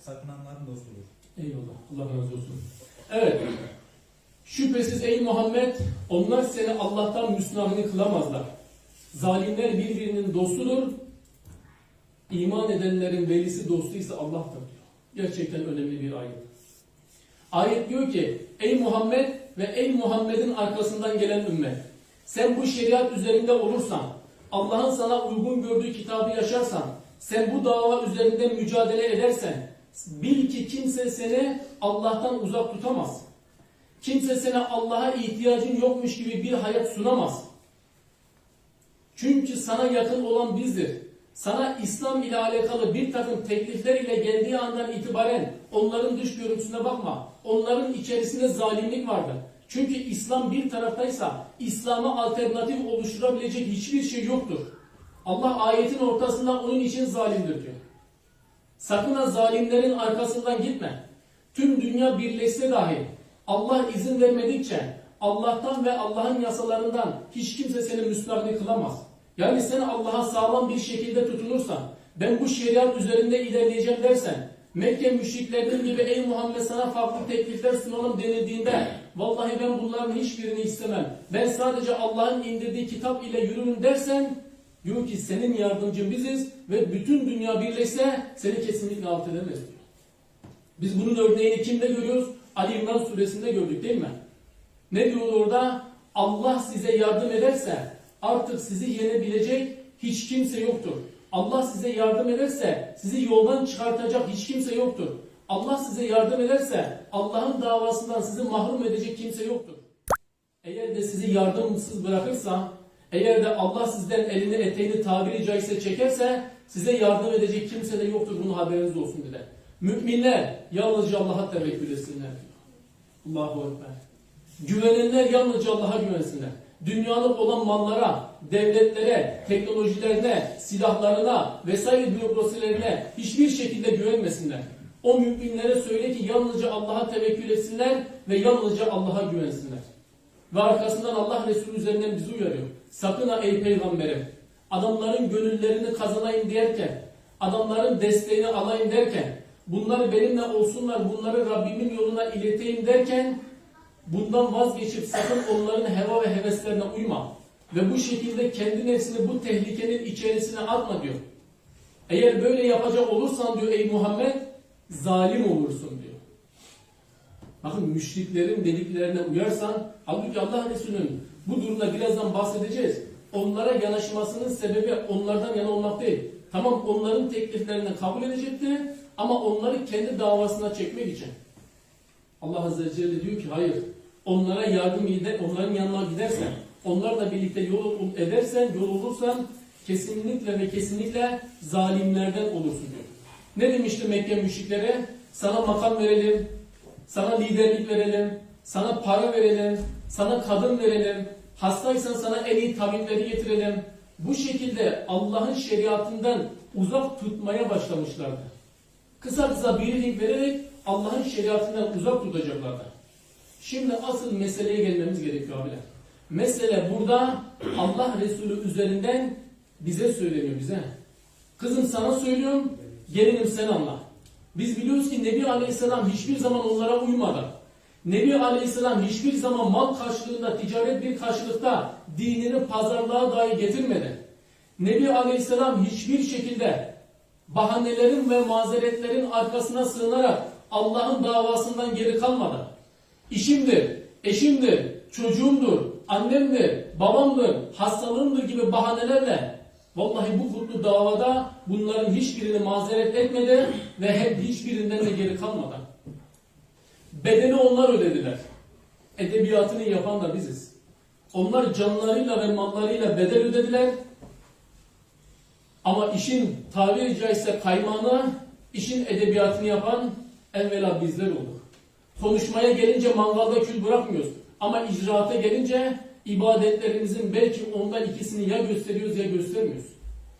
sakınanların dostudur. Eyvallah. Allah razı olsun. Evet. Şüphesiz ey Muhammed onlar seni Allah'tan müstahni kılamazlar. Zalimler birbirinin dostudur. İman edenlerin velisi dostu ise Allah'tır diyor. Gerçekten önemli bir ayet. Ayet diyor ki ey Muhammed ve ey Muhammed'in arkasından gelen ümmet. Sen bu şeriat üzerinde olursan, Allah'ın sana uygun gördüğü kitabı yaşarsan, sen bu dava üzerinde mücadele edersen, bil ki kimse seni Allah'tan uzak tutamaz. Kimse sana Allah'a ihtiyacın yokmuş gibi bir hayat sunamaz. Çünkü sana yakın olan bizdir. Sana İslam ile alakalı bir takım teklifler ile geldiği andan itibaren onların dış görüntüsüne bakma. Onların içerisinde zalimlik vardır. Çünkü İslam bir taraftaysa İslam'a alternatif oluşturabilecek hiçbir şey yoktur. Allah ayetin ortasında onun için zalimdir diyor. Sakın ha zalimlerin arkasından gitme. Tüm dünya birleşse dahi Allah izin vermedikçe Allah'tan ve Allah'ın yasalarından hiç kimse seni müstahni kılamaz. Yani sen Allah'a sağlam bir şekilde tutunursan, ben bu şeriat üzerinde ilerleyeceğim dersen, Mekke müşriklerinin gibi ey Muhammed sana farklı teklifler sunalım denildiğinde, vallahi ben bunların hiçbirini istemem. Ben sadece Allah'ın indirdiği kitap ile yürürüm dersen, diyor ki senin yardımcın biziz ve bütün dünya birleşse seni kesinlikle alt edemez diyor. Biz bunun örneğini kimde görüyoruz? Ali İmran suresinde gördük değil mi? Ne diyor orada? Allah size yardım ederse artık sizi yenebilecek hiç kimse yoktur. Allah size yardım ederse sizi yoldan çıkartacak hiç kimse yoktur. Allah size yardım ederse Allah'ın davasından sizi mahrum edecek kimse yoktur. Eğer de sizi yardımsız bırakırsa, eğer de Allah sizden elini eteğini tabiri caizse çekerse size yardım edecek kimse de yoktur. Bunun haberiniz olsun dedi. Müminler yalnızca Allah'a tevekkül etsinler. Allahu Ekber. Güvenenler yalnızca Allah'a güvensinler. Dünyalık olan mallara, devletlere, teknolojilerine, silahlarına vesaire bürokrasilerine hiçbir şekilde güvenmesinler. O müminlere söyle ki yalnızca Allah'a tevekkül etsinler ve yalnızca Allah'a güvensinler. Ve arkasından Allah Resulü üzerinden bizi uyarıyor. Sakın ha ey peygamberim adamların gönüllerini kazanayım derken, adamların desteğini alayım derken, bunları benimle olsunlar, bunları Rabbimin yoluna ileteyim derken, bundan vazgeçip sakın onların heva ve heveslerine uyma. Ve bu şekilde kendi nefsini bu tehlikenin içerisine atma diyor. Eğer böyle yapacak olursan diyor ey Muhammed, zalim olursun diyor. Bakın müşriklerin dediklerine uyarsan, halbuki Allah Resulü'nün bu durumda birazdan bahsedeceğiz. Onlara yanaşmasının sebebi onlardan yana olmak değil. Tamam onların tekliflerini kabul edecekti ama onları kendi davasına çekmek için. Allah Azze ve Celle diyor ki hayır. Onlara yardım eder, onların yanına gidersen, onlarla birlikte yol edersen, yol olursan kesinlikle ve kesinlikle zalimlerden olursun diyor. Ne demişti Mekke müşriklere? Sana makam verelim, sana liderlik verelim, sana para verelim, sana kadın verelim, hastaysan sana en iyi tabipleri getirelim. Bu şekilde Allah'ın şeriatından uzak tutmaya başlamışlardı. Kısa kısa bir link vererek Allah'ın şeriatından uzak tutacaklardı. Şimdi asıl meseleye gelmemiz gerekiyor abiler. Mesele burada Allah Resulü üzerinden bize söyleniyor bize. Kızım sana söylüyorum, gelinim sen anla. Biz biliyoruz ki Nebi Aleyhisselam hiçbir zaman onlara uymadı. Nebi Aleyhisselam hiçbir zaman mal karşılığında, ticaret bir karşılıkta dinini pazarlığa dahi getirmedi. Nebi Aleyhisselam hiçbir şekilde bahanelerin ve mazeretlerin arkasına sığınarak Allah'ın davasından geri kalmadı. İşimdir, eşimdir, çocuğumdur, annemdir, babamdır, hastalığımdır gibi bahanelerle vallahi bu kutlu davada bunların hiçbirini mazeret etmedi ve hep hiçbirinden de geri kalmadı. Bedeli onlar ödediler. Edebiyatını yapan da biziz. Onlar canlarıyla ve mallarıyla bedel ödediler. Ama işin tabiri caizse kaymağına, işin edebiyatını yapan evvela bizler olduk. Konuşmaya gelince mangalda kül bırakmıyoruz. Ama icraata gelince ibadetlerimizin belki ondan ikisini ya gösteriyoruz ya göstermiyoruz.